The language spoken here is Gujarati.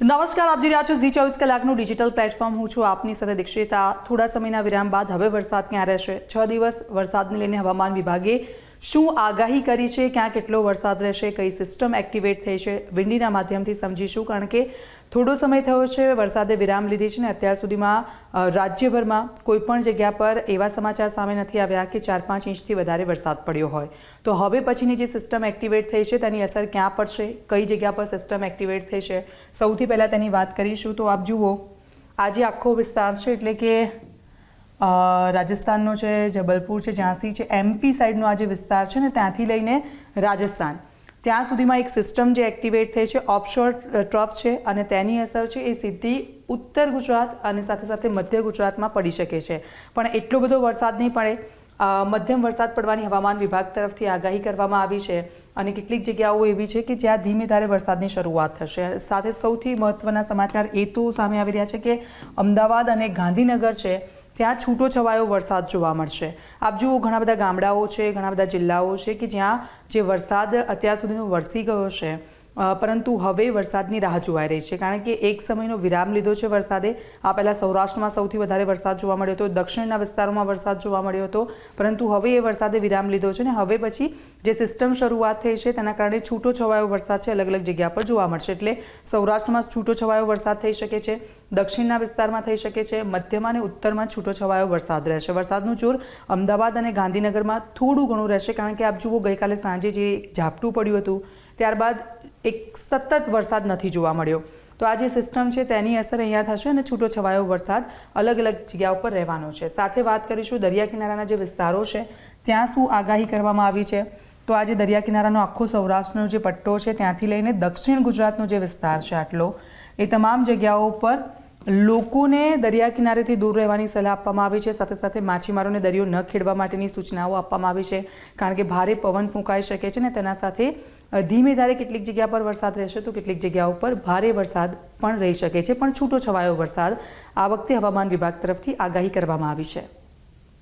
નમસ્કાર, આપ જોઈ રહ્યા છો ઝી ચોવીસ કલાકનું ડિજિટલ પ્લેટફોર્મ. હું છું આપની સાથે દીક્ષિતા. થોડા સમયના વિરામ બાદ હવે વરસાદ ક્યાં રહેશે? છ દિવસ વરસાદને લઈને હવામાન વિભાગે શું આગાહી કરી છે? ક્યાં કેટલો વરસાદ રહેશે? કઈ સિસ્ટમ એક્ટિવેટ થઈ છે? વિંડીના માધ્યમથી સમજીશું, કારણ કે થોડો સમય થયો છે, વરસાદે વિરામ લીધી છે ને અત્યાર સુધીમાં રાજ્યભરમાં કોઈ પણ જગ્યા પર એવા સમાચાર સામે નથી આવ્યા કે ચાર પાંચ ઇંચથી વધારે વરસાદ પડ્યો હોય. તો હવે પછીની જે સિસ્ટમ એક્ટિવેટ થઈ છે, તેની અસર ક્યાં પડશે? કઈ જગ્યા પર સિસ્ટમ એક્ટિવેટ થઈ છે? સૌથી પહેલાં તેની વાત કરીશું, તો આપ જુઓ, આજે આખો વિસ્તાર છે, એટલે કે રાજસ્થાનનો છે, જબલપુર છે, ઝાંસી છે એમપી સાઈડનો આ જે વિસ્તાર છે ને, ત્યાંથી લઈને રાજસ્થાન. ત્યાં સુધીમાં એક સિસ્ટમ જે એક્ટિવેટ થઈ છે ઓફશોર ટ્રફ છે અને તેની અસર છે એ સીધી ઉત્તર ગુજરાત અને સાથે સાથે મધ્ય ગુજરાતમાં પડી શકે છે. પણ એટલો બધો વરસાદ નહીં પડે. મધ્યમ વરસાદ પડવાની હવામાન વિભાગ તરફથી આગાહી કરવામાં આવી છે અને કેટલીક જગ્યાઓ એવી છે કે જ્યાં ધીમે ધારે વરસાદની શરૂઆત થશે. સાથે સૌથી મહત્ત્વના સમાચાર એ તો સામે આવી રહ્યા છે કે અમદાવાદ અને ગાંધીનગર છે ત્યાં છૂટો છવાયો વરસાદ જોવા મળશે. આપ જુઓ, ઘણા બધા ગામડાઓ છે, ઘણા બધા જિલ્લાઓ છે કે જ્યાં જે વરસાદ અત્યાર સુધીનો વરસી ગયો છે. પરંતુ હવે વરસાદની રાહ જોવાઈ રહી છે. કારણ કે એક સમયનો વિરામ લીધો છે વરસાદે. આ પહેલાં સૌરાષ્ટ્રમાં સૌથી વધારે વરસાદ જોવા મળ્યો હતો. દક્ષિણના વિસ્તારોમાં વરસાદ જોવા મળ્યો હતો. પરંતુ હવે એ વરસાદે વિરામ લીધો છે ને હવે પછી જે સિસ્ટમ શરૂઆત થઈ છે તેના કારણે છૂટો છવાયો વરસાદ છે અલગ અલગ જગ્યા પર જોવા મળશે. એટલે સૌરાષ્ટ્રમાં છૂટો છવાયો વરસાદ થઈ શકે છે. દક્ષિણના વિસ્તારમાં થઈ શકે છે. મધ્યમાં અને ઉત્તરમાં છૂટો છવાયો વરસાદ રહેશે. વરસાદનું જોર અમદાવાદ અને ગાંધીનગરમાં થોડું ઘણું રહેશે. કારણ કે આપ જુઓ ગઈકાલે સાંજે જે ઝાપટું પડ્યું હતું ત્યારબાદ એક સતત વરસાદ નથી જોવા મળ્યો. તો આ જે સિસ્ટમ છે તેની અસર અહીંયા થશે અને છૂટો છવાયો વરસાદ અલગ અલગ જગ્યા ઉપર રહેવાનો છે. સાથે વાત કરીશું દરિયા કિનારાના જે વિસ્તારો છે, ત્યાં શું આગાહી કરવામાં આવી છે? તો આજે દરિયા કિનારાનો આખો સૌરાષ્ટ્રનો જે પટ્ટો છે, ત્યાંથી લઈને દક્ષિણ ગુજરાતનો જે વિસ્તાર છે આટલો, એ તમામ જગ્યાઓ પર લોકોને દરિયા કિનારેથી દૂર રહેવાની સલાહ આપવામાં આવી છે. સાથે સાથે માછીમારોને દરિયો ન ખેડવા માટેની સૂચનાઓ આપવામાં આવી છે, કારણ કે ભારે પવન ફૂંકાઈ શકે છે ને તેના સાથે ધીમે ધારે કેટલીક જગ્યા પર વરસાદ રહેશે તો કેટલીક જગ્યાઓ પર ભારે વરસાદ પણ રહી શકે છે. પણ છૂટો છવાયો વરસાદ આ વખતે હવામાન વિભાગ તરફથી આગાહી કરવામાં આવી છે.